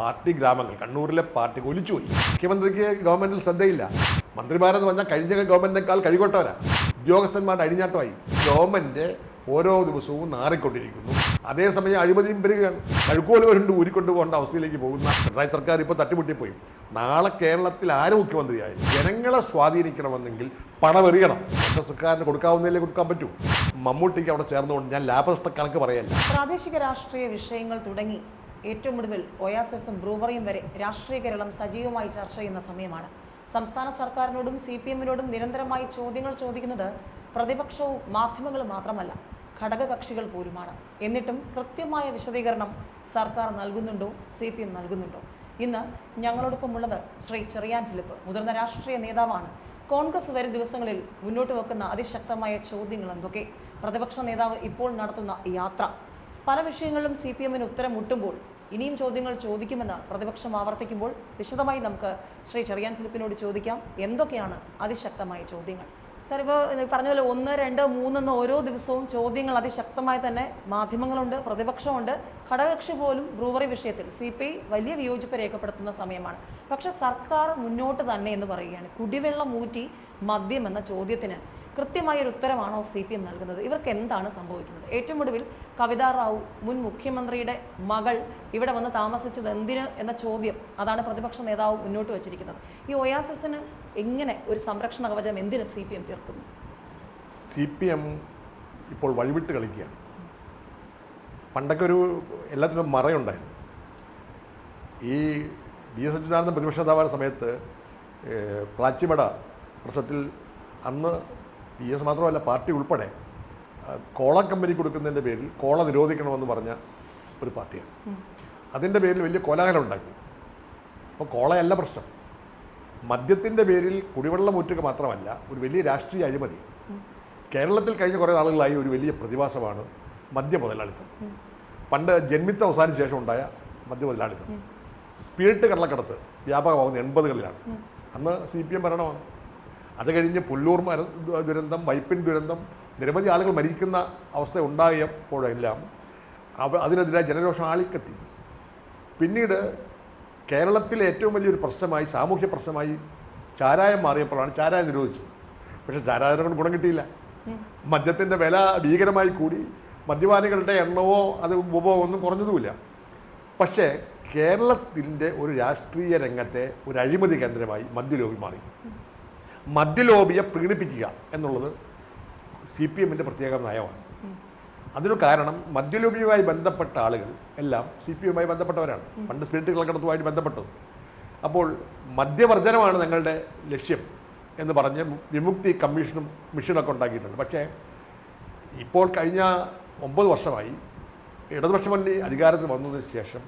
Party ഗ്രാമങ്ങൾ കണ്ണൂരിലെ party ഒലിച്ചുപോയി മുഖ്യമന്ത്രിക്ക് ഗവൺമെന്റിൽ ശ്രദ്ധയില്ല. മന്ത്രിമാരെന്ന് പറഞ്ഞാൽ കഴിഞ്ഞ ഗവൺമെന്റിനേക്കാൾ കഴികൊട്ടവരാ ഉദ്യോഗസ്ഥന്മാരുടെ അഴിഞ്ഞാട്ടമായി ഗവൺമെന്റ് ഓരോ ദിവസവും നാറിക്കൊണ്ടിരിക്കുന്നു. അതേസമയം അഴിമതിയും പെരുകയാണ്. കഴുക്കോൽ വരുണ്ട് ഊരിക്കൊണ്ടു പോകേണ്ട അവസ്ഥയിലേക്ക് പോകുന്ന പിണറായി സർക്കാർ ഇപ്പോൾ തട്ടിമുട്ടിപ്പോയി. നാളെ കേരളത്തിൽ ആര് മുഖ്യമന്ത്രിയായാലും ജനങ്ങളെ സ്വാധീനിക്കണമെന്നെങ്കിൽ പണമെറിയണം കേന്ദ്ര സർക്കാരിന് കൊടുക്കാവുന്നതിലേ കൊടുക്കാൻ പറ്റൂ. മമ്മൂട്ടിക്ക് അവിടെ ചേർന്നുകൊണ്ട് ഞാൻ ലാഭനഷ്ട കണക്ക് പറയല്ല. പ്രാദേശിക രാഷ്ട്രീയ വിഷയങ്ങൾ തുടങ്ങി. ഏറ്റവും ഒടുവിൽ ഒയാസസും ബ്രൂവറിയും വരെ രാഷ്ട്രീയ കേരളം സജീവമായി ചർച്ച ചെയ്യുന്ന സമയമാണ്. സംസ്ഥാന സർക്കാരിനോടും സി പി എമ്മിനോടും നിരന്തരമായി ചോദ്യങ്ങൾ ചോദിക്കുന്നത് പ്രതിപക്ഷവും മാധ്യമങ്ങളും മാത്രമല്ല ഘടകകക്ഷികൾ പോലുമാണ്. എന്നിട്ടും കൃത്യമായ വിശദീകരണം സർക്കാർ നൽകുന്നുണ്ടോ സി പി എം നൽകുന്നുണ്ടോ? ഇന്ന് ഞങ്ങളോടൊപ്പമുള്ളത് ശ്രീ ചെറിയാൻ ഫിലിപ്പ് മുതിർന്ന രാഷ്ട്രീയ നേതാവാണ്. കോൺഗ്രസ് വരും ദിവസങ്ങളിൽ മുന്നോട്ട് വെക്കുന്ന അതിശക്തമായ ചോദ്യങ്ങൾ എന്തൊക്കെ പ്രതിപക്ഷ നേതാവ് ഇപ്പോൾ നടത്തുന്ന യാത്ര. പല വിഷയങ്ങളിലും സി പി എമ്മിന് ഉത്തരം മുട്ടുമ്പോൾ ഇനിയും ചോദ്യങ്ങൾ ചോദിക്കുമെന്ന് പ്രതിപക്ഷം ആവർത്തിക്കുമ്പോൾ വിശദമായി നമുക്ക് ശ്രീ ചെറിയാൻ ഫിലിപ്പിനോട് ചോദിക്കാം. എന്തൊക്കെയാണ് അതിശക്തമായ ചോദ്യങ്ങൾ? സാർ ഇപ്പോൾ പറഞ്ഞ പോലെ ഒന്ന് രണ്ട് മൂന്നെന്ന് ഓരോ ദിവസവും ചോദ്യങ്ങൾ അതിശക്തമായി തന്നെ മാധ്യമങ്ങളുണ്ട് പ്രതിപക്ഷമുണ്ട്. ഘടകകക്ഷി പോലും ബ്രൂവറി വിഷയത്തിൽ സി പി ഐ വലിയ വിയോജിപ്പ് രേഖപ്പെടുത്തുന്ന സമയമാണ്. പക്ഷേ സർക്കാർ മുന്നോട്ട് തന്നെ എന്ന് പറയുകയാണ്. കുടിവെള്ളം ഊറ്റി മദ്യം എന്ന ചോദ്യത്തിന് കൃത്യമായ ഒരു ഉത്തരമാണോ സി പി എം നൽകുന്നത്? ഇവർക്ക് എന്താണ് സംഭവിക്കുന്നത്? ഏറ്റവും ഒടുവിൽ കവിതാ റാവു മുൻ മുഖ്യമന്ത്രിയുടെ മകൾ ഇവിടെ വന്ന് താമസിച്ചത് എന്തിന് എന്ന ചോദ്യം അതാണ് പ്രതിപക്ഷ നേതാവ് മുന്നോട്ട് വച്ചിരിക്കുന്നത്. ഈ ഒയാസിന് എങ്ങനെ ഒരു സംരക്ഷണ കവചം എന്തിന് സി പി എം തീർക്കുന്നു? സി പി എം ഇപ്പോൾ വഴിവിട്ട് കളിക്കുകയാണ്. പണ്ടൊക്കെ ഒരു എല്ലാത്തിനും മറയുണ്ടായിരുന്നു. ഈ ബി എസ് അച്യുതാനന്ദൻ പ്രതിപക്ഷ നേതാവായ സമയത്ത് പ്ലാച്ചിമട പ്രശ്നത്തിൽ അന്ന് പി എസ് മാത്രമല്ല പാർട്ടി ഉൾപ്പെടെ കോള കമ്പനി കൊടുക്കുന്നതിന്റെ പേരിൽ കോള നിരോധിക്കണമെന്ന് പറഞ്ഞ ഒരു പാർട്ടിയാണ്. അതിന്റെ പേരിൽ വലിയ കോലാഹലം ഉണ്ടാക്കി. അപ്പോൾ കോളയല്ല പ്രശ്നം. മദ്യത്തിന്റെ പേരിൽ കുടിവെള്ളം ഊറ്റുക മാത്രമല്ല ഒരു വലിയ രാഷ്ട്രീയ അഴിമതി. കേരളത്തിൽ കഴിഞ്ഞ കുറേ നാളുകളായി ഒരു വലിയ പ്രതിഭാസമാണ് മദ്യ മുതലാളിത്തം പണ്ട് ജന്മിത്ത അവസാനിച്ച ശേഷം ഉണ്ടായ മദ്യ മുതലാളിത്തം സ്പിരിറ്റ് കള്ളക്കടത്ത് വ്യാപകമാകുന്ന എൺപതുകളിലാണ്. അന്ന് സി പി എം ഭരണമാണ്. അത് കഴിഞ്ഞ് പുല്ലൂർ മര ദുരന്തം വൈപ്പിൻ ദുരന്തം നിരവധി ആളുകൾ മരിക്കുന്ന അവസ്ഥ ഉണ്ടായപ്പോഴെല്ലാം അവ അതിനെതിരെ ജനരോഷം ആളിക്കത്തി. പിന്നീട് കേരളത്തിലെ ഏറ്റവും വലിയൊരു പ്രശ്നമായി സാമൂഹ്യ പ്രശ്നമായി ചാരായം മാറിയപ്പോഴാണ് ചാരായം നിരോധിച്ചത്. പക്ഷേ ചാരായം കൊണ്ട് ഗുണം കിട്ടിയില്ല. മദ്യത്തിന്റെ വില ഭീകരമായി കൂടി. മദ്യപാനികളുടെ എണ്ണവോ അത് ഉപഭോഗമോ ഒന്നും കുറഞ്ഞതുമില്ല. പക്ഷേ കേരളത്തിന്റെ ഒരു രാഷ്ട്രീയ രംഗത്തെ ഒരു അഴിമതി കേന്ദ്രമായി മദ്യലോബി മാറി. മദ്യലോബിയെ പ്രീണിപ്പിക്കുക എന്നുള്ളത് സി പി എമ്മിന്റെ പ്രത്യേക നയമാണ്. അതിനു കാരണം മദ്യലോബിയുമായി ബന്ധപ്പെട്ട ആളുകൾ എല്ലാം സി പി എമ്മുമായി ബന്ധപ്പെട്ടവരാണ്. പണ്ട് സ്പിരിറ്റ് കളക്കടത്തുമായിട്ട് ബന്ധപ്പെട്ടത്. അപ്പോൾ മദ്യവർജനമാണ് ഞങ്ങളുടെ ലക്ഷ്യം എന്ന് പറഞ്ഞ് വിമുക്തി കമ്മീഷനും മിഷനൊക്കെ ഉണ്ടാക്കിയിട്ടുണ്ട്. പക്ഷേ ഇപ്പോൾ കഴിഞ്ഞ ഒമ്പത് വർഷമായി ഇടതുപക്ഷ മുന്നണി അധികാരത്തിൽ വന്നതിന് ശേഷം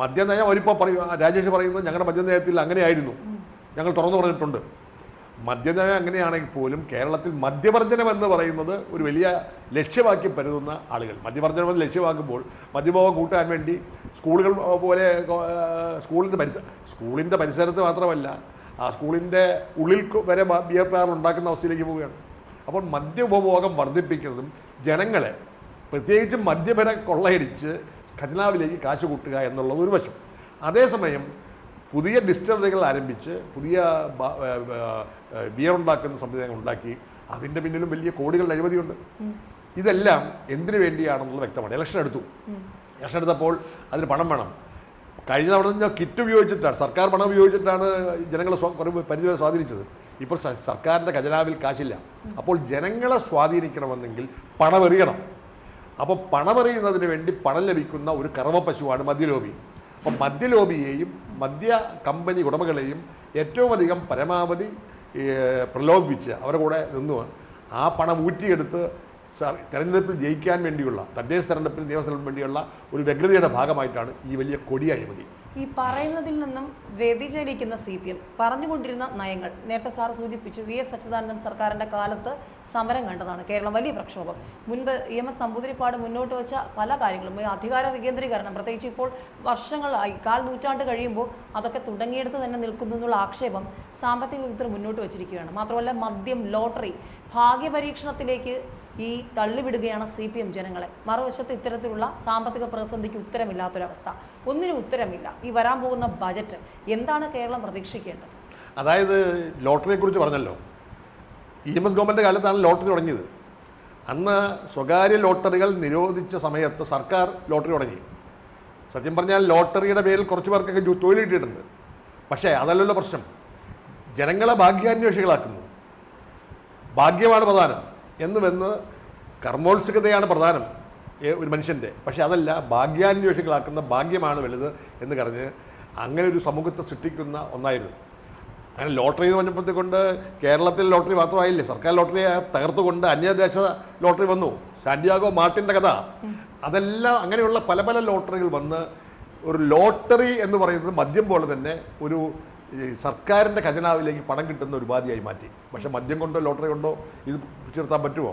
മദ്യനയം അവരിപ്പോൾ പറയും രാജേഷ് പറയുന്നത് ഞങ്ങളുടെ മദ്യനയത്തിൽ അങ്ങനെയായിരുന്നു. ഞങ്ങൾ തുറന്നു പറഞ്ഞിട്ടുണ്ട്. മദ്യനയം അങ്ങനെയാണെങ്കിൽ പോലും കേരളത്തിൽ മദ്യവർജനം എന്ന് പറയുന്നത് ഒരു വലിയ ലക്ഷ്യമാക്കി കരുതുന്ന ആളുകൾ. മദ്യവർജനം എന്ന് ലക്ഷ്യമാക്കുമ്പോൾ മദ്യഭോഗം കൂട്ടാൻ വേണ്ടി സ്കൂളുകൾ പോലെ സ്കൂളിന്റെ പരിസര സ്കൂളിന്റെ പരിസരത്ത് മാത്രമല്ല ആ സ്കൂളിന്റെ ഉള്ളിൽ വരെ ബിയർ പാർ ഉണ്ടാക്കുന്ന അവസ്ഥയിലേക്ക് പോവുകയാണ്. അപ്പോൾ മദ്യ ഉപഭോഗം വർദ്ധിപ്പിക്കുന്നതും ജനങ്ങളെ പ്രത്യേകിച്ച് മദ്യപര കൊള്ളയടിച്ച് ഖജനാവിലേക്ക് കാശ് കൂട്ടുക എന്നുള്ളത് ഒരു വശം. അതേസമയം പുതിയ ഡിസ്റ്ററികൾ ആരംഭിച്ച് പുതിയ ബിയർ ഉണ്ടാക്കുന്ന സംവിധാനങ്ങൾ ഉണ്ടാക്കി. അതിന്റെ പിന്നിലും വലിയ കോടികളുടെ അഴിമതിയുണ്ട്. ഇതെല്ലാം എന്തിനു വേണ്ടിയാണെന്നുള്ളത് വ്യക്തമാണ്. ഇലക്ഷൻ എടുത്തു. ഇലക്ഷൻ എടുത്തപ്പോൾ അതിന് പണം വേണം. കഴിഞ്ഞ തവണ ഞാൻ കിറ്റ് ഉപയോഗിച്ചിട്ടാണ് സർക്കാർ പണം ഉപയോഗിച്ചിട്ടാണ് ജനങ്ങളെ പരിധിവരെ സ്വാധീനിച്ചത്. ഇപ്പോൾ സർക്കാരിന്റെ ഖജനാവിൽ കാശില്ല. അപ്പോൾ ജനങ്ങളെ സ്വാധീനിക്കണമെന്നെങ്കിൽ പണമെറിയണം. അപ്പോൾ പണമെറിയുന്നതിന് വേണ്ടി പണം ലഭിക്കുന്ന ഒരു കറവ പശുവാണ് മദ്യലോബി. അപ്പം മദ്യലോബിയെയും മദ്യ കമ്പനി ഉടമകളെയും ഏറ്റവും അധികം പരമാവധി പ്രലോഭിപ്പിച്ച് അവരുടെ കൂടെ നിന്ന് ആ പണം ഊറ്റിയെടുത്ത് തെരഞ്ഞെടുപ്പിൽ ജയിക്കാൻ വേണ്ടിയുള്ള തദ്ദേശ തെരഞ്ഞെടുപ്പിൽ നിയമസഭയിൽ വേണ്ടിയുള്ള ഒരു വ്യഗ്രതയുടെ ഭാഗമായിട്ടാണ് ഈ വലിയ കൊടി അഴിമതി. ഈ പറയുന്നതിൽ നിന്നും വ്യതിചലിക്കുന്ന സി പി എം പറഞ്ഞുകൊണ്ടിരുന്ന നയങ്ങൾ നേരത്തെ സാർ സൂചിപ്പിച്ചു വി എസ് അച്യുതാനന്ദൻ സർക്കാരിന്റെ കാലത്ത് സമരം കണ്ടതാണ് കേരളം വലിയ പ്രക്ഷോഭം. മുൻപ് ഇ എം എസ് നമ്പൂതിരിപ്പാട് മുന്നോട്ട് വെച്ച പല കാര്യങ്ങളും അധികാര വികേന്ദ്രീകരണം പ്രത്യേകിച്ച് ഇപ്പോൾ വർഷങ്ങളായി കാൽ നൂറ്റാണ്ട് കഴിയുമ്പോൾ അതൊക്കെ തുടങ്ങിയെടുത്ത് തന്നെ നിൽക്കുന്നു എന്നുള്ള ആക്ഷേപം സാമ്പത്തിക വിദഗ്ധർ മുന്നോട്ട് വെച്ചിരിക്കുകയാണ്. മാത്രമല്ല മദ്യം ലോട്ടറി ഭാഗ്യപരീക്ഷണത്തിലേക്ക് ഈ തള്ളിവിടുകയാണ് സി പി എം ജനങ്ങളെ. മറുവശത്ത് ഇത്തരത്തിലുള്ള സാമ്പത്തിക പ്രതിസന്ധിക്ക് ഉത്തരമില്ലാത്തൊരവസ്ഥ. ഒന്നിനും ഉത്തരമില്ല. ഈ വരാൻ പോകുന്ന ബജറ്റ് എന്താണ് കേരളം പ്രതീക്ഷിക്കേണ്ടത്? അതായത് ലോട്ടറിയെക്കുറിച്ച് പറഞ്ഞല്ലോ. ഇ എം എസ് ഗവൺമെന്റ് കാലത്താണ് ലോട്ടറി തുടങ്ങിയത്. അന്ന് സ്വകാര്യ ലോട്ടറികൾ നിരോധിച്ച സമയത്ത് സർക്കാർ ലോട്ടറി തുടങ്ങി. സത്യം പറഞ്ഞാൽ ലോട്ടറിയുടെ പേരിൽ കുറച്ച് പേർക്കൊക്കെ തൊഴിൽ കിട്ടിയിട്ടുണ്ട്. പക്ഷേ അതല്ലല്ലോ പ്രശ്നം. ജനങ്ങളെ ഭാഗ്യാന്വേഷികളാക്കുന്നു. ഭാഗ്യമാണ് പ്രധാനം. എന്ന് വെന്ന് കർമ്മോത്സുകതയാണ് പ്രധാനം ഒരു മനുഷ്യന്റെ. പക്ഷേ അതല്ല ഭാഗ്യാന്വേഷികളാക്കുന്ന ഭാഗ്യമാണ് വലുത് എന്ന് പറഞ്ഞ് അങ്ങനെ ഒരു സമൂഹത്തെ സൃഷ്ടിക്കുന്ന ഒന്നായിരുന്നു. അങ്ങനെ ലോട്ടറി എന്ന് പറഞ്ഞപ്പോഴത്തേക്കൊണ്ട് കേരളത്തിൽ ലോട്ടറി മാത്രമായില്ലേ? സർക്കാർ ലോട്ടറിയെ തകർത്തുകൊണ്ട് അന്യദേശ ലോട്ടറി വന്നു. സാന്റിയാഗോ മാർട്ടിന്റെ കഥ. അതെല്ലാം അങ്ങനെയുള്ള പല പല ലോട്ടറികൾ വന്ന് ഒരു ലോട്ടറി എന്ന് പറയുന്നത് മദ്യം പോലെ തന്നെ ഒരു സർക്കാരിന്റെ ഖജനാവിലേക്ക് പണം കിട്ടുന്ന ഒരു ഉപാധിയായി മാറ്റി. പക്ഷേ മദ്യം കൊണ്ടോ ലോട്ടറി കൊണ്ടോ ഇത് പിടിച്ചെടുത്താൻ പറ്റുമോ?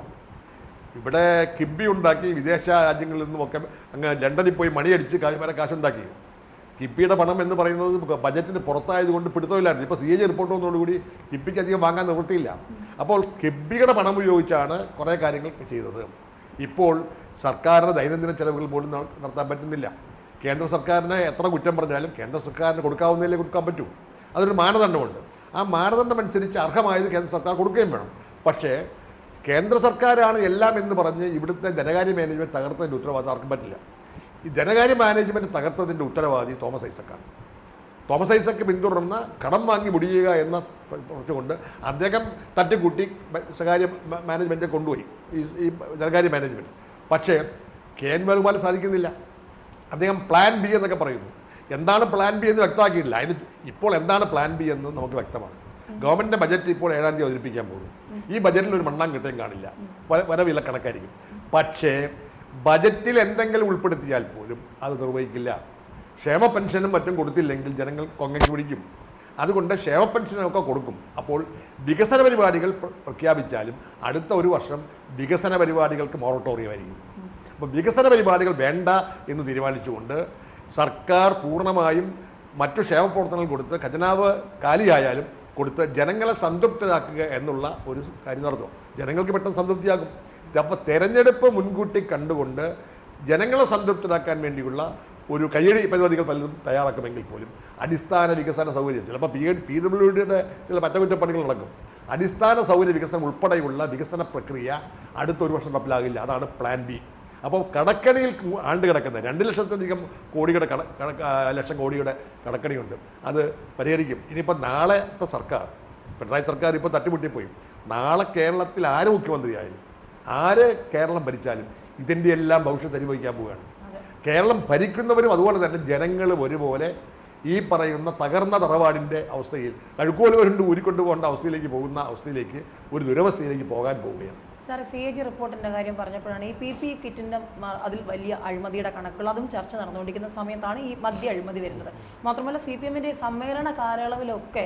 ഇവിടെ കിബി ഉണ്ടാക്കി വിദേശ രാജ്യങ്ങളിൽ നിന്നുമൊക്കെ അങ്ങ് ലണ്ടനിൽ പോയി മണിയടിച്ച് കാശ് കാശുണ്ടാക്കി. കിബിയുടെ പണം എന്ന് പറയുന്നത് ബജറ്റിന് പുറത്തായതുകൊണ്ട് പിടുത്തമില്ലായിരുന്നു. ഇപ്പോൾ സി എ ജി റിപ്പോർട്ട് വന്നതോടുകൂടി കിപ്പിക്ക് അധികം വാങ്ങാൻ നിവൃത്തിയില്ല. അപ്പോൾ കിബിയുടെ പണം ഉപയോഗിച്ചാണ് കുറേ കാര്യങ്ങൾ ചെയ്തത്. ഇപ്പോൾ സർക്കാരിന്റെ ദൈനംദിന ചെലവുകൾ പോലും നടത്താൻ പറ്റുന്നില്ല. കേന്ദ്ര സർക്കാരിനെ എത്ര കുറ്റം പറഞ്ഞാലും കേന്ദ്ര സർക്കാരിന് കൊടുക്കാവുന്നതിലേ കൊടുക്കാൻ പറ്റൂ. അതൊരു മാനദണ്ഡമുണ്ട്. ആ മാനദണ്ഡം അനുസരിച്ച് അർഹമായത് കേന്ദ്ര സർക്കാർ കൊടുക്കുകയും വേണം. പക്ഷേ കേന്ദ്ര സർക്കാരാണ് എല്ലാം എന്ന് പറഞ്ഞ് ഇവിടുത്തെ ധനകാര്യ മാനേജ്മെന്റ് തകർത്തതിന്റെ ഉത്തരവാദിത്തം ആർക്കും പറ്റില്ല. ഈ ധനകാര്യ മാനേജ്മെന്റ് തകർത്തതിന്റെ ഉത്തരവാദി തോമസ് ഐസക്കാണ്. തോമസ് ഐസക്ക് പിന്തുടർന്ന കടം വാങ്ങി മുടിയുക എന്ന കുറച്ചുകൊണ്ട് അദ്ദേഹം തട്ടിക്കൂട്ടി സ്വകാര്യ മാനേജ്മെന്റ് കൊണ്ടുപോയി. ഈ ഈ ധനകാര്യ മാനേജ്മെന്റ് പക്ഷേ കെ എൻ വേണുഗോപാൽ സാധിക്കുന്നില്ല. അദ്ദേഹം പ്ലാൻ ബി എന്നൊക്കെ പറയുന്നു. എന്താണ് പ്ലാൻ ബി എന്ന് വ്യക്തമാക്കിയിട്ടില്ല. അതിന് ഇപ്പോൾ എന്താണ് പ്ലാൻ ബി എന്ന് നമുക്ക് വ്യക്തമാണ്. ഗവൺമെന്റിന്റെ ബജറ്റ് ഇപ്പോൾ ഏഴാം തീയതി അവതരിപ്പിക്കാൻ പോകും ഈ ബജറ്റിൽ ഒരു മണ്ണാൻ കിട്ടുകയും കാണില്ല വരവില്ല കണക്കായിരിക്കും. പക്ഷേ ബജറ്റിൽ എന്തെങ്കിലും ഉൾപ്പെടുത്തിയാൽ പോലും അത് നിർവഹിക്കില്ല. ക്ഷേമ പെൻഷനും മറ്റും കൊടുത്തില്ലെങ്കിൽ ജനങ്ങൾ കൊങ്ങയ്ക്ക് പിടിക്കും. അതുകൊണ്ട് ക്ഷേമ പെൻഷനൊക്കെ കൊടുക്കും. അപ്പോൾ വികസന പരിപാടികൾ പ്രഖ്യാപിച്ചാലും അടുത്ത ഒരു വർഷം വികസന പരിപാടികൾക്ക് മൊറട്ടോറിയമായിരിക്കും അപ്പോൾ വികസന പരിപാടികൾ വേണ്ട എന്ന് തീരുമാനിച്ചുകൊണ്ട് സർക്കാർ പൂർണമായും മറ്റു ക്ഷേമ പ്രവർത്തനങ്ങൾ കൊടുത്ത് ഖജനാവ് കാലിയായാലും കൊടുത്ത് ജനങ്ങളെ സംതൃപ്തരാക്കുക എന്നുള്ള ഒരു കാര്യം നടത്തും. ജനങ്ങൾക്ക് പെട്ടെന്ന് സംതൃപ്തിയാകും. അപ്പോൾ തെരഞ്ഞെടുപ്പ് മുൻകൂട്ടി കണ്ടുകൊണ്ട് ജനങ്ങളെ സംതൃപ്തരാക്കാൻ വേണ്ടിയുള്ള ഒരു കയ്യടി പരിപാടികൾ പലതും തയ്യാറാക്കുമെങ്കിൽ പോലും അടിസ്ഥാന വികസന സൗകര്യം ചിലപ്പോൾ പി പി ഡബ്ല്യു ഡിയുടെ ചില അറ്റകുറ്റപ്പണികൾ നടക്കും. അടിസ്ഥാന സൗകര്യ വികസനം ഉൾപ്പെടെയുള്ള വികസന പ്രക്രിയ അടുത്ത ഒരു വർഷം നടപ്പിലാകില്ല. അതാണ് പ്ലാൻ ബി അപ്പോൾ കടക്കണിയിൽ ആണ്ട് കിടക്കുന്ന രണ്ട് ലക്ഷത്തിലധികം കോടിയുടെ കട ലക്ഷം കോടിയുടെ കടക്കണിയുണ്ട്. അത് പരിഹരിക്കും. ഇനിയിപ്പോൾ നാളത്തെ സർക്കാർ പിണറായി സർക്കാർ ഇപ്പോൾ തട്ടിമുട്ടിപ്പോയി. നാളെ കേരളത്തിൽ ആര് മുഖ്യമന്ത്രിയായാലും ആര് കേരളം ഭരിച്ചാലും ഇതിന്റെ എല്ലാം ഭവിഷ്യത്ത് അനുഭവിക്കാൻ പോവുകയാണ്. കേരളം ഭരിക്കുന്നവരും അതുപോലെ തന്നെ ജനങ്ങളും ഒരുപോലെ ഈ പറയുന്ന തകർന്ന തറവാടിന്റെ അവസ്ഥയിൽ കഴുക്കോലുകൊണ്ട് ഊരിക്കൊണ്ടു പോകേണ്ട അവസ്ഥയിലേക്ക് പോകുന്ന അവസ്ഥയിലേക്ക് ഒരു ദുരവസ്ഥയിലേക്ക് പോകാൻ പോവുകയാണ്. സാർ സി എ ജി റിപ്പോർട്ടിന്റെ കാര്യം പറഞ്ഞപ്പോഴാണ് ഈ പി പി കിറ്റിന്റെ അതിൽ വലിയ അഴിമതിയുടെ കണക്കുകൾ അതും ചർച്ച നടന്നുകൊണ്ടിരിക്കുന്ന സമയത്താണ് ഈ മദ്യ അഴിമതി വരുന്നത്. മാത്രമല്ല സി പി എമ്മിന്റെ സമ്മേളന കാലയളവിലൊക്കെ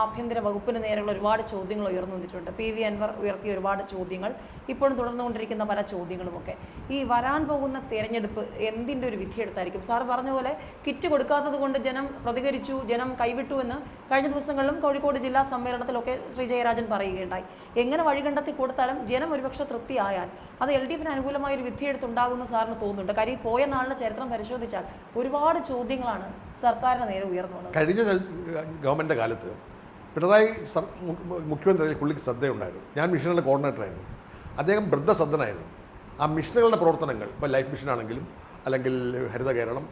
ആഭ്യന്തര വകുപ്പിന് നേരെയുള്ള ഒരുപാട് ചോദ്യങ്ങൾ ഉയർന്നു വന്നിട്ടുണ്ട്. പി വി അൻവർ ഉയർത്തിയ ഒരുപാട് ചോദ്യങ്ങൾ ഇപ്പോഴും തുടർന്നുകൊണ്ടിരിക്കുന്ന പല ചോദ്യങ്ങളുമൊക്കെ. ഈ വരാൻ പോകുന്ന തെരഞ്ഞെടുപ്പ് എന്തിന്റെ ഒരു വിധിയെടുത്തായിരിക്കും സാർ പറഞ്ഞ പോലെ കിറ്റ് കൊടുക്കാത്തത് കൊണ്ട് ജനം പ്രതികരിച്ചു ജനം കൈവിട്ടു എന്ന് കഴിഞ്ഞ ദിവസങ്ങളിലും കോഴിക്കോട് ജില്ലാ സമ്മേളനത്തിലൊക്കെ ശ്രീ ജയരാജൻ പറയുകയുണ്ടായി. എങ്ങനെ വഴി കണ്ടെത്തി കൊടുത്താലും ജനം ഒരുപക്ഷെ തൃപ്തിയായാൽ. അത് എൽ ഡി എഫിന് അനുകൂലമായ ഒരു വിധിയെടുത്തുണ്ടാകുമെന്ന് സാറിന് തോന്നുന്നുണ്ട്. കാര്യം പോയ നാളിലെ ചരിത്രം പരിശോധിച്ചാൽ ഒരുപാട് ചോദ്യങ്ങളാണ് സർക്കാരിന് നേരെ ഉയർന്നു കഴിഞ്ഞ ഗവൺമെന്റ് കാലത്ത് പിണറായി മുഖ്യമന്ത്രി പുള്ളിക്ക് ശ്രദ്ധയുണ്ടായിരുന്നു. ഞാൻ മിഷനുകളുടെ കോർഡിനേറ്ററായിരുന്നു. അദ്ദേഹം വൃദ്ധസദ്ധനായിരുന്നു ആ മിഷനുകളുടെ പ്രവർത്തനങ്ങൾ ഇപ്പോൾ ലൈഫ് മിഷൻ ആണെങ്കിലും അല്ലെങ്കിൽ ഹരിത കേരളം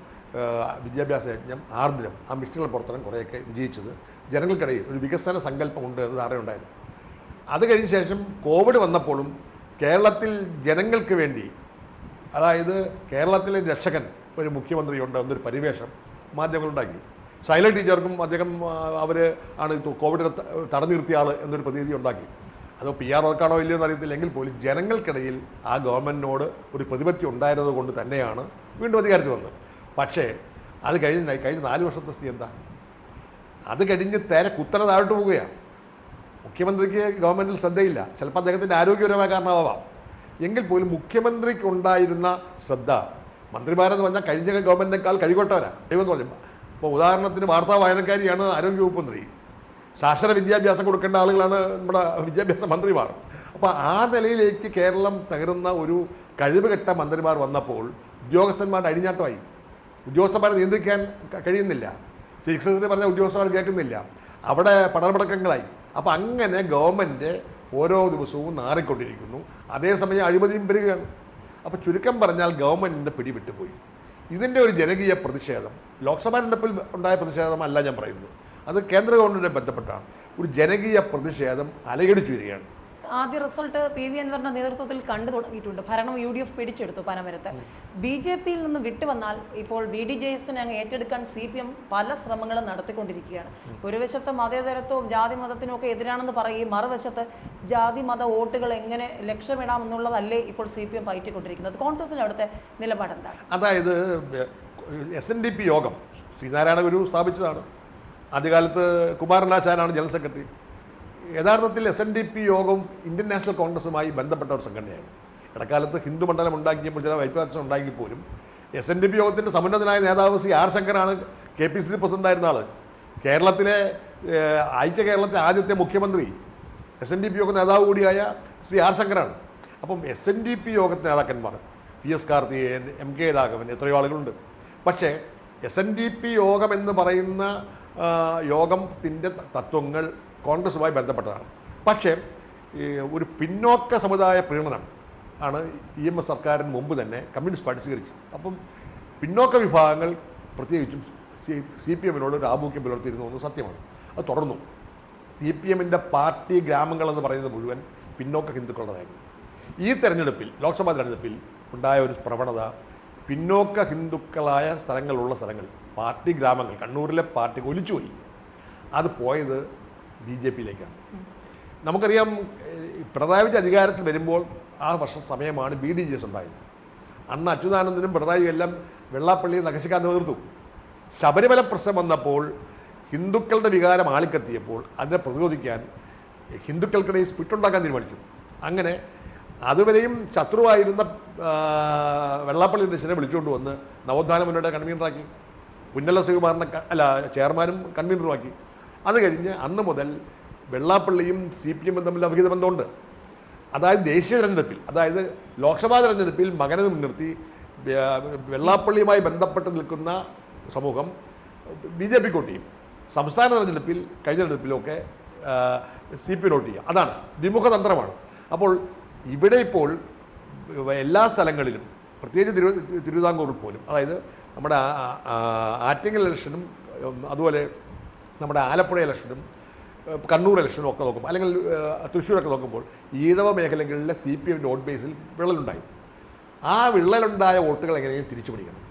വിദ്യാഭ്യാസ യജ്ഞം ആർദ്രം ആ മിഷനുകളുടെ പ്രവർത്തനം കുറേയൊക്കെ വിജയിച്ചത് ജനങ്ങൾക്കിടയിൽ ഒരു വികസന സങ്കല്പമുണ്ട് എന്ന് ധാരണയുണ്ടായിരുന്നു. അത് കഴിഞ്ഞ ശേഷം കോവിഡ് വന്നപ്പോഴും കേരളത്തിൽ ജനങ്ങൾക്ക് വേണ്ടി അതായത് കേരളത്തിലെ രക്ഷകൻ ഒരു മുഖ്യമന്ത്രിയുണ്ട് എന്നൊരു പരിവേഷം മാധ്യമങ്ങളുണ്ടാക്കി ശൈല ടീച്ചർക്കും അദ്ദേഹം അവർ ആണ് കോവിഡിനെ തടഞ്ഞു നിർത്തിയ ആൾ എന്നൊരു പ്രതീതി ഉണ്ടാക്കി. അത് പി ആർ വർക്കാണോ ഇല്ലയോ എന്ന് അറിയത്തില്ല എങ്കിൽ പോലും ജനങ്ങൾക്കിടയിൽ ആ ഗവൺമെന്റിനോട് ഒരു പ്രതിപത്തി ഉണ്ടായിരുന്നത് കൊണ്ട് തന്നെയാണ് വീണ്ടും അധികാരത്തിൽ വന്നത്. പക്ഷേ അത് കഴിഞ്ഞ കഴിഞ്ഞ നാല് വർഷത്തെ സ്ഥിതി എന്താ? അത് കഴിഞ്ഞ് തേരെ കുത്തനെ താഴോട്ട് പോവുകയാണ് മുഖ്യമന്ത്രിക്ക് ഗവൺമെന്റിൽ ശ്രദ്ധയില്ല. ചിലപ്പോൾ അദ്ദേഹത്തിന്റെ ആരോഗ്യപരമായ കാരണമാവാം. എങ്കിൽ പോലും മുഖ്യമന്ത്രിക്ക് ഉണ്ടായിരുന്ന ശ്രദ്ധ മന്ത്രിമാരെന്ന് പറഞ്ഞാൽ കഴിഞ്ഞ ഗവൺമെന്റിനേക്കാൾ കഴിവട്ടവരാണ് കഴിവെന്ന് പറഞ്ഞു ഇപ്പോൾ ഉദാഹരണത്തിന് വാർത്താ വായനക്കാരിയാണ് ആരോഗ്യവകുപ്പ് മന്ത്രി. ശാസ്ത്ര വിദ്യാഭ്യാസം കൊടുക്കേണ്ട ആളുകളാണ് നമ്മുടെ വിദ്യാഭ്യാസ മന്ത്രിമാർ. അപ്പോൾ ആ നിലയിലേക്ക് കേരളം തകരുന്ന ഒരു കഴിവുകെട്ട മന്ത്രിമാർ വന്നപ്പോൾ ഉദ്യോഗസ്ഥന്മാരുടെ അഴിഞ്ഞാട്ടമായി ഉദ്യോഗസ്ഥന്മാരെ നിയന്ത്രിക്കാൻ കഴിയുന്നില്ല. സിക്സസിന് പറഞ്ഞ ഉദ്യോഗസ്ഥന്മാർ കേൾക്കുന്നില്ല. അവിടെ പടർപടക്കങ്ങളായി. അപ്പോൾ അങ്ങനെ ഗവൺമെന്റ് ഓരോ ദിവസവും നാറിക്കൊണ്ടിരിക്കുന്നു. അതേസമയം അഴിമതിയും വരികയാണ് അപ്പോൾ ചുരുക്കം പറഞ്ഞാൽ ഗവൺമെന്റിന്റെ പിടിവിട്ടുപോയി. ഇതിന്റെ ഒരു ജനകീയ പ്രതിഷേധം ലോക്സഭാ തെരഞ്ഞെടുപ്പിൽ ഉണ്ടായ പ്രതിഷേധമല്ല ഞാൻ പറയുന്നത്. അത് കേന്ദ്ര ഗവൺമെന്റിനെ ബന്ധപ്പെട്ടാണ്. ഒരു ജനകീയ പ്രതിഷേധം അലയടിച്ചു വരികയാണ്. ആദ്യ റിസൾട്ട് പി വി അൻവറിന്റെ നേതൃത്വത്തിൽ കണ്ടു തുടങ്ങിയിട്ടുണ്ട്. ഭരണം യു ഡി എഫ് പിടിച്ചെടുത്തു പനമരത്ത്. ബി ജെ പിയിൽ നിന്ന് വിട്ടുവന്നാൽ ഇപ്പോൾ ബി ഡി ജെ എസിനെ അങ്ങ് ഏറ്റെടുക്കാൻ സി പി എം പല ശ്രമങ്ങളും നടത്തിക്കൊണ്ടിരിക്കുകയാണ്. ഒരു വശത്ത് മതേതരത്വവും ജാതി മതത്തിനും ഒക്കെ എതിരാണെന്ന് പറയുകയും മറുവശത്ത് ജാതി മത വോട്ടുകൾ എങ്ങനെ ലക്ഷ്യമിടാമെന്നുള്ളതല്ലേ ഇപ്പോൾ സി പി എം പയറ്റിക്കൊണ്ടിരിക്കുന്നത്. കോൺഗ്രസിന്റെ അവിടുത്തെ നിലപാട് എന്താണ്? അതായത് എസ് എൻ ഡി പി യോഗം ശ്രീനാരായണ ഗുരു സ്ഥാപിച്ചതാണ്. ആദ്യകാലത്ത് കുമാരനാശാനാണ് ജനറൽ സെക്രട്ടറി. യഥാർത്ഥത്തിൽ എസ് എൻ ഡി പി യോഗം ഇന്ത്യൻ നാഷണൽ കോൺഗ്രസുമായി ബന്ധപ്പെട്ട ഒരു സംഘടനയാണ് ഇടക്കാലത്ത് ഹിന്ദു മണ്ഡലം ഉണ്ടാക്കിയപ്പോൾ ചില വൈപ്രാസം ഉണ്ടാക്കി പോലും എസ് എൻ ഡി പി യോഗത്തിന്റെ സമുന്നതനായ നേതാവ് സി ആർ ശങ്കറാണ് കെ പി സി സി പ്രസിഡന്റായിരുന്ന ആൾ കേരളത്തിലെ ഐക്യ കേരളത്തിലെ ആദ്യത്തെ മുഖ്യമന്ത്രി എസ് എൻ ഡി പി യോഗ നേതാവ് കൂടിയായ ശ്രീ ആർ ശങ്കറാണ്. അപ്പം എസ് എൻ ഡി പി യോഗത്തിന്റെ നേതാക്കന്മാർ P S Karthikeyan M K Raghavan എത്രയോ ആളുകളുണ്ട്. പക്ഷേ എസ് എൻ ഡി പി യോഗം എന്ന് പറയുന്ന യോഗത്തിന്റെ തത്വങ്ങൾ കോൺഗ്രസുമായി ബന്ധപ്പെട്ടതാണ്. പക്ഷേ ഒരു പിന്നോക്ക സമുദായ പ്രീണനം ആണ് ഇ എം എസ് സർക്കാരിന് മുമ്പ് തന്നെ കമ്മ്യൂണിസ്റ്റ് പാർട്ടി സ്വീകരിച്ചത്. അപ്പം പിന്നോക്ക വിഭാഗങ്ങൾ പ്രത്യേകിച്ചും സി പി എമ്മിനോട് ഒരു ആഭിമുഖ്യം പുലർത്തിയിരുന്നു എന്ന് സത്യമാണ്. അത് തുടർന്നു. സി പി എമ്മിന്റെ പാർട്ടി ഗ്രാമങ്ങൾ എന്ന് പറയുന്നത് മുഴുവൻ പിന്നോക്ക ഹിന്ദുക്കളുടേതായിരുന്നു ഈ തെരഞ്ഞെടുപ്പിൽ ലോക്സഭാ തെരഞ്ഞെടുപ്പിൽ ഉണ്ടായ ഒരു പ്രവണത പിന്നോക്ക ഹിന്ദുക്കളായ സ്ഥലങ്ങളുള്ള സ്ഥലങ്ങൾ പാർട്ടി ഗ്രാമങ്ങൾ കണ്ണൂരിലെ പാർട്ടി ഒലിച്ചുപോയി. അത് പോയത് ബി ജെ പിയിലേക്കാണ്. നമുക്കറിയാം പിണറായി വിജയൻ അധികാരത്തിൽ വരുമ്പോൾ ആ വർഷ സമയമാണ് ബി ഡി ജി എസ് ഉണ്ടായത്. അന്ന് അച്യുതാനന്ദനും പിണറായിയും എല്ലാം വെള്ളാപ്പള്ളി നഖശിക്കാൻ തീർത്തു ശബരിമല പ്രശ്നം വന്നപ്പോൾ ഹിന്ദുക്കളുടെ വികാരം ആളിക്കത്തിയപ്പോൾ അതിനെ പ്രതിരോധിക്കാൻ ഹിന്ദുക്കൾക്കിടയിൽ സ്പിറ്റുണ്ടാക്കാൻ തീരുമാനിച്ചു. അങ്ങനെ അതുവരെയും ശത്രുവായിരുന്ന വെള്ളാപ്പള്ളി ദിശനെ വിളിച്ചുകൊണ്ട് വന്ന് നവോത്ഥാന മുന്നോട്ട് കൺവീനറാക്കി പുന്നല ശ്രീകുമാറിനെ അല്ല ചെയർമാനും കൺവീനറുമാക്കി അത് കഴിഞ്ഞ് അന്ന് മുതൽ വെള്ളാപ്പള്ളിയും സി പി എമ്മും തമ്മിൽ അവിഹിത ബന്ധമുണ്ട്. അതായത് ദേശീയ തെരഞ്ഞെടുപ്പിൽ അതായത് ലോക്സഭാ തെരഞ്ഞെടുപ്പിൽ മകനെ മുൻനിർത്തി വെള്ളാപ്പള്ളിയുമായി ബന്ധപ്പെട്ട് നിൽക്കുന്ന സമൂഹം ബി ജെ പിക്ക് വോട്ട് ചെയ്യും. സംസ്ഥാന തെരഞ്ഞെടുപ്പിൽ കഴിഞ്ഞ തെരഞ്ഞെടുപ്പിലൊക്കെ സി പി വോട്ട് ചെയ്യും അതാണ് ദ്വിമുഖ തന്ത്രമാണ്. അപ്പോൾ ഇവിടെ ഇപ്പോൾ എല്ലാ സ്ഥലങ്ങളിലും പ്രത്യേകിച്ച് തിരു തിരുവിതാംകൂറിൽ പോലും അതായത് നമ്മുടെ ആറ്റിങ്ങൽ ഇലക്ഷനും അതുപോലെ നമ്മുടെ ആലപ്പുഴ ഇലക്ഷനും കണ്ണൂർ ഇലക്ഷനും ഒക്കെ നോക്കുമ്പോൾ അല്ലെങ്കിൽ തൃശ്ശൂരൊക്കെ നോക്കുമ്പോൾ ഈഴവ മേഖലകളിലെ സി പി എമ്മിന്റെ വോട്ട് ബേസിൽ വിള്ളലുണ്ടായി. ആ വിള്ളലുണ്ടായ വോട്ടുകൾ എങ്ങനെയും തിരിച്ചു പിടിക്കണം.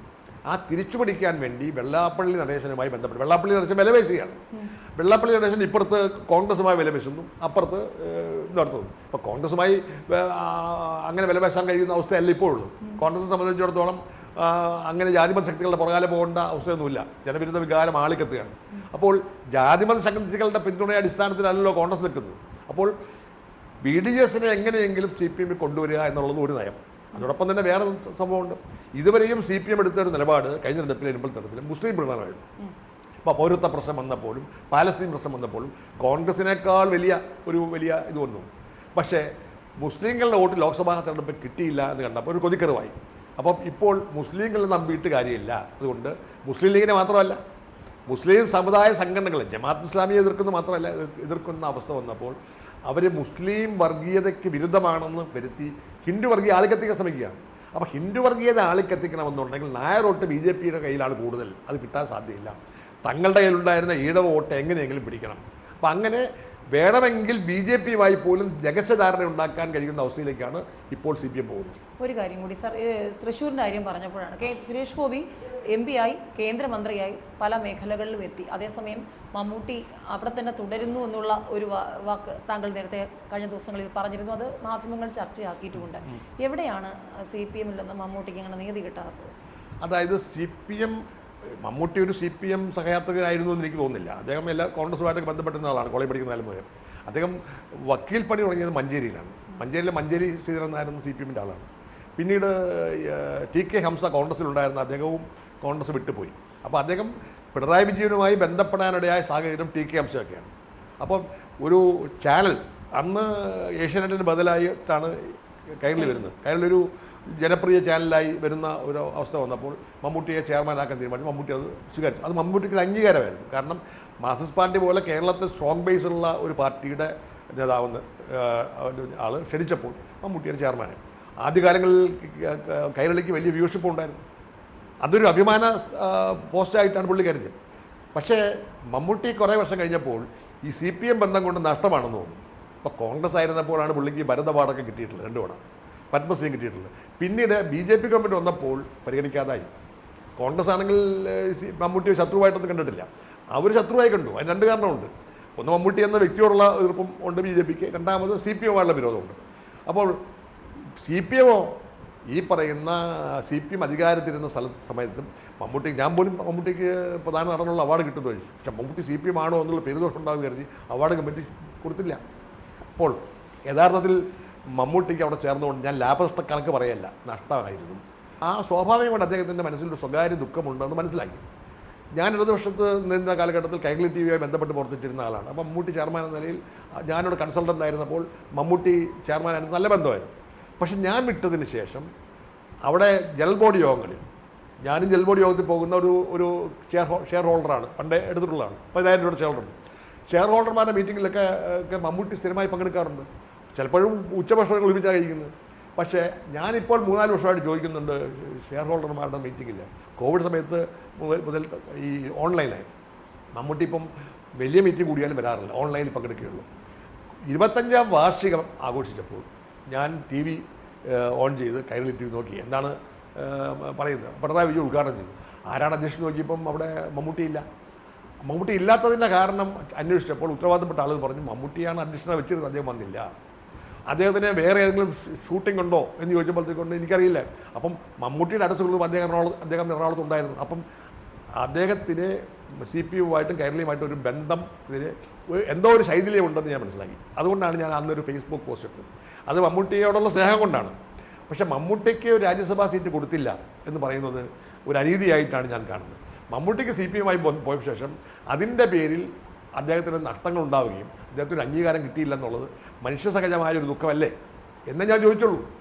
ആ തിരിച്ചു പിടിക്കാൻ വേണ്ടി വെള്ളാപ്പള്ളി നടേശനുമായി ബന്ധപ്പെട്ട് വെള്ളാപ്പള്ളി നടേശൻ വിലപേശുകയാണ് വെള്ളാപ്പള്ളി നടേശൻ ഇപ്പുറത്ത് കോൺഗ്രസുമായി വിലപേശുന്നു അപ്പുറത്ത് നടത്തുന്നു. ഇപ്പോൾ കോൺഗ്രസുമായി അങ്ങനെ വിലപേശാൻ കഴിയുന്ന അവസ്ഥയല്ല ഇപ്പോഴുള്ളൂ കോൺഗ്രസ് സംബന്ധിച്ചിടത്തോളം അങ്ങനെ ജാതിമത ശക്തികളുടെ പുറകാലെ പോകേണ്ട അവസ്ഥയൊന്നുമില്ല. ജനവിരുദ്ധ വികാരം ആളിക്കത്തുകയാണ്. അപ്പോൾ ജാതിമത ശക്തികളുടെ പിന്തുണയ അടിസ്ഥാനത്തിലല്ലല്ലോ കോൺഗ്രസ് നിൽക്കുന്നത്. അപ്പോൾ ബി ഡി എസിനെ എങ്ങനെയെങ്കിലും സി പി എമ്മിൽ കൊണ്ടുവരിക എന്നുള്ളത് ഒരു നയം. അതോടൊപ്പം തന്നെ വേറെ സംഭവമുണ്ട്. ഇതുവരെയും സി പി എം എടുത്ത ഒരു നിലപാട് കഴിഞ്ഞ തെരഞ്ഞെടുപ്പിലെ ഇരുമ്പൽ തെരഞ്ഞെടുപ്പിൽ മുസ്ലിം പ്രീണനമായിരുന്നു ഇപ്പോൾ പൗരത്വ പ്രശ്നം വന്നപ്പോഴും പാലസ്തീൻ പ്രശ്നം വന്നപ്പോഴും കോൺഗ്രസിനേക്കാൾ വലിയ ഒരു വലിയ ഇത് വന്നു. പക്ഷേ മുസ്ലിങ്ങളുടെ വോട്ട് ലോക്സഭാ തെരഞ്ഞെടുപ്പ് കിട്ടിയില്ല എന്ന് കണ്ടപ്പോൾ ഒരു കൊതിക്കറിവായി. അപ്പം ഇപ്പോൾ മുസ്ലിങ്ങളെ നമ്പിയിട്ട് കാര്യമില്ല. അതുകൊണ്ട് മുസ്ലിം ലീഗിനെ മാത്രമല്ല മുസ്ലിം സമുദായ സംഘടനകൾ ജമാഅത്ത് ഇസ്ലാമിയെ എതിർക്കുന്ന മാത്രമല്ല എതിർക്കുന്ന അവസ്ഥ വന്നപ്പോൾ അവർ മുസ്ലിം വർഗീയതയ്ക്ക് വിരുദ്ധമാണെന്ന് വരുത്തി ഹിന്ദു വർഗീയ ആളിക്കത്തിക്കാൻ ശ്രമിക്കുകയാണ്. അപ്പോൾ ഹിന്ദു വർഗീയത ആളിക്കത്തിക്കണമെന്നുണ്ടെങ്കിൽ നായർ വോട്ട് ബി ജെ പിയുടെ കയ്യിലാണ് കൂടുതൽ. അത് കിട്ടാൻ സാധ്യതയില്ല. തങ്ങളുടെ കയ്യിലുണ്ടായിരുന്ന ഈഴവ വോട്ട് എങ്ങനെയെങ്കിലും പിടിക്കണം. അപ്പം അങ്ങനെ വേണമെങ്കിൽ ബി ജെ പിയുമായി പോലും രഹസ്യധാരണ ഉണ്ടാക്കാൻ കഴിയുന്ന അവസ്ഥയിലേക്കാണ് ഇപ്പോൾ സി പി എം പോകുന്നത്. ഒരു കാര്യം കൂടി സർ തൃശ്ശൂരിന്റെ കാര്യം പറഞ്ഞപ്പോഴാണ്. K Suresh Gopi M P ആയി കേന്ദ്രമന്ത്രിയായി പല മേഖലകളിലും എത്തി. അതേസമയം മമ്മൂട്ടി അവിടെ തന്നെ തുടരുന്നു എന്നുള്ള ഒരു വാക്ക് താങ്കൾ നേരത്തെ കഴിഞ്ഞ ദിവസങ്ങളിൽ പറഞ്ഞിരുന്നു. അത് മാധ്യമങ്ങൾ ചർച്ചയാക്കിയിട്ടുമുണ്ട്. എവിടെയാണ് സി പി എമ്മിൽ നിന്ന് മമ്മൂട്ടിക്ക് അങ്ങനെ നീതി കിട്ടാത്തത്? അതായത് സി പി എം മമ്മൂട്ടി ഒരു സി പി എം സഹയാത്രികനായിരുന്നു എന്ന് എനിക്ക് തോന്നുന്നില്ല. അദ്ദേഹം എല്ലാ കോൺഗ്രസുമായിട്ടൊക്കെ ബന്ധപ്പെട്ടിരുന്ന ആളാണ് കോളേജ് പഠിക്കുന്ന കാലം മുതൽ. അദ്ദേഹം വക്കീൽ പണി തുടങ്ങിയത് മഞ്ചേരിയിലാണ്. മഞ്ചേരിയിലെ മഞ്ചേരി ശ്രീധരൻ നായരെന്ന സി പി എമ്മിന്റെ ആളാണ്. പിന്നീട് ടി കെ ഹംസ കോൺഗ്രസ്സിലുണ്ടായിരുന്ന അദ്ദേഹവും കോൺഗ്രസ് വിട്ടുപോയി. അപ്പോൾ അദ്ദേഹം പിണറായി വിജയനുമായി ബന്ധപ്പെടാനിടയായ സാഹചര്യം ടി കെ ഹംസയൊക്കെയാണ്. അപ്പം ഒരു ചാനൽ അന്ന് ഏഷ്യാനെറ്റിന് ബദലായിട്ടാണ് കൈരളി വരുന്നത് കയറിലൊരു ജനപ്രിയ ചാനലായി വരുന്ന ഒരു അവസ്ഥ വന്നപ്പോൾ മമ്മൂട്ടിയെ ചെയർമാനാക്കാൻ തീരുമാനിച്ചു. മമ്മൂട്ടി അത് സ്വീകരിച്ചു. അത് മമ്മൂട്ടിക്ക് അംഗീകാരമായിരുന്നു. കാരണം മാർക്സിസ്റ്റ് പാർട്ടി പോലെ കേരളത്തിൽ സ്ട്രോങ് ബേസ് ഉള്ള ഒരു പാർട്ടിയുടെ നേതാവെന്ന് ആൾ ക്ഷണിച്ചപ്പോൾ മമ്മൂട്ടിയുടെ ചെയർമാനായി ആദ്യകാലങ്ങളിൽ കൈരളിക്ക് വലിയ വ്യൂഷിപ്പ് ഉണ്ടായിരുന്നു. അതൊരു അഭിമാന പോസ്റ്റായിട്ടാണ് പുള്ളി കരുതിയത്. പക്ഷേ മമ്മൂട്ടി കുറേ വർഷം കഴിഞ്ഞപ്പോൾ ഈ സി പി എം ബന്ധം കൊണ്ട് നഷ്ടമാണെന്ന് തോന്നുന്നു. ഇപ്പോൾ കോൺഗ്രസ് ആയിരുന്നപ്പോഴാണ് പുള്ളിക്ക് ഭരതപാടൊക്കെ കിട്ടിയിട്ടുള്ളത് രണ്ട് തവണ പത്മശ്രീ കിട്ടിയിട്ടുള്ളത് പിന്നീട് ബി ജെ പി ഗവൺമെന്റ് വന്നപ്പോൾ പരിഗണിക്കാതായി. കോൺഗ്രസ് ആണെങ്കിൽ മമ്മൂട്ടിയെ ശത്രുവായിട്ടൊന്നും കണ്ടിട്ടില്ല. അവർ ശത്രുവായി കണ്ടു. അതിന് രണ്ട് കാരണമുണ്ട്. ഒന്ന് മമ്മൂട്ടി എന്ന വ്യക്തിയോടുള്ള എതിർപ്പും ഉണ്ട് ബി ജെ പിക്ക്. രണ്ടാമത് സി പി എമ്മുമായുള്ള വിരോധമുണ്ട്. അപ്പോൾ സി പി എമ്മോ ഈ പറയുന്ന സി പി എം അധികാരത്തിരുന്ന സ്ഥല സമയത്തും മമ്മൂട്ടി ഞാൻ പോലും മമ്മൂട്ടിക്ക് പ്രധാന നടനുള്ള അവാർഡ് കിട്ടുന്നു പക്ഷെ മമ്മൂട്ടി സി പി എം ആണോ എന്നുള്ള പേരുദോഷം ഉണ്ടാവും കരുതി അവാർഡ് കമ്മിറ്റി കൊടുത്തില്ല. അപ്പോൾ യഥാർത്ഥത്തിൽ മമ്മൂട്ടിക്ക് അവിടെ ചേർന്നുകൊണ്ട് ഞാൻ ലാഭനഷ്ട കണക്ക് പറയല്ല നഷ്ടമായിരുന്നു. ആ സ്വാഭാവികമായിട്ട് അദ്ദേഹത്തിന്റെ മനസ്സിലൊരു സ്വകാര്യ ദുഃഖമുണ്ടെന്ന് മനസ്സിലാക്കി ഞാൻ ഇടതുപക്ഷത്ത് നിന്ന കാലഘട്ടത്തിൽ കൈകളി ടി വിയുമായി ബന്ധപ്പെട്ട് പ്രവർത്തിച്ചിരുന്ന ആളാണ്. അപ്പം മമ്മൂട്ടി ചെയർമാൻ എന്ന നിലയിൽ ഞാനിവിടെ കൺസൾട്ടന്റ് ആയിരുന്നപ്പോൾ മമ്മൂട്ടി ചെയർമാനായിരുന്നു നല്ല ബന്ധമായിരുന്നു. പക്ഷെ ഞാൻ വിട്ടതിന് ശേഷം അവിടെ ജനറൽ ബോഡി യോഗങ്ങളിൽ ഞാനും ജനറൽ ബോഡി യോഗത്തിൽ പോകുന്ന ഒരു ഒരു ഷെയർ ഷെയർ ഹോൾഡറാണ് പണ്ടേ എടുത്തിട്ടുള്ളതാണ് പതിനായിരം രൂപയുടെ ഷെയർ ഹോൾഡർ. ഷെയർ ഹോൾഡർമാരുടെ മീറ്റിങ്ങിലൊക്കെ മമ്മൂട്ടി സ്ഥിരമായി പങ്കെടുക്കാറുണ്ട്. ചിലപ്പോഴും ഉച്ചഭക്ഷണം ഒരുമിച്ചാണ് കഴിക്കുന്നത്. പക്ഷേ ഞാനിപ്പോൾ മൂന്നാൽ വർഷമായിട്ട് ചോദിക്കുന്നുണ്ട് ഷെയർ ഹോൾഡർമാരുടെ മീറ്റിങ്ങിൽ കോവിഡ് സമയത്ത് മുതൽ ഈ ഓൺലൈനായി. മമ്മൂട്ടി ഇപ്പം വലിയ മീറ്റിംഗ് കൂടിയാലും വരാറില്ല. ഓൺലൈനിൽ പങ്കെടുക്കുകയുള്ളൂ. ഇരുപത്തഞ്ചാം വാർഷികം ആഘോഷിച്ചപ്പോൾ ഞാൻ ടി വി ഓൺ ചെയ്ത് കൈരളി ടി വി നോക്കി. എന്താണ് പറയുന്നത്? പിണറായി വിജയൻ ഉദ്ഘാടനം ചെയ്തു. ആരാണ് അന്വേഷിച്ച് നോക്കിയപ്പം അവിടെ മമ്മൂട്ടിയില്ല മമ്മൂട്ടി ഇല്ലാത്തതിന്റെ കാരണം അന്വേഷിച്ചപ്പോൾ ഉത്തരവാദിത്തപ്പെട്ട ആളുകൾ പറഞ്ഞു മമ്മൂട്ടിയാണ് അധ്യക്ഷനെ വെച്ചിരുന്നത് അദ്ദേഹം വന്നില്ല. അദ്ദേഹത്തിന് വേറെ ഏതെങ്കിലും ഷൂട്ടിംഗ് ഉണ്ടോ എന്ന് ചോദിച്ചപ്പോഴത്തേക്കൊണ്ട് എനിക്കറിയില്ല. അപ്പം മമ്മൂട്ടിയുടെ അടുത്ത സുഹൃത്തും അദ്ദേഹം എറണാകുളത്ത് അദ്ദേഹം അപ്പം അദ്ദേഹത്തിന് സി പി യുമായിട്ടും കേരളീയമായിട്ടും ഒരു ബന്ധം ഇതിന് എന്തോ ഒരു ശൈഥില്യം ഉണ്ടെന്ന് ഞാൻ മനസ്സിലാക്കി. അതുകൊണ്ടാണ് ഞാൻ അന്നൊരു ഫേസ്ബുക്ക് പോസ്റ്റ് ഇട്ടത്. അത് മമ്മൂട്ടിയോടുള്ള സ്നേഹം കൊണ്ടാണ്. പക്ഷേ മമ്മൂട്ടിക്ക് രാജ്യസഭാ സീറ്റ് കൊടുത്തില്ല എന്ന് പറയുന്നത് ഒരു അനീതിയായിട്ടാണ് ഞാൻ കാണുന്നത്. മമ്മൂട്ടിക്ക് സി പി എമ്മായി പോയ ശേഷം അതിന്റെ പേരിൽ അദ്ദേഹത്തിന് നഷ്ടങ്ങൾ ഉണ്ടാവുകയും അദ്ദേഹത്തിന് അംഗീകാരം കിട്ടിയില്ല എന്നുള്ളത് മനുഷ്യസഹജമായ ഒരു ദുഃഖമല്ലേ? എന്നേ ഞാൻ ചോദിച്ചുള്ളൂ.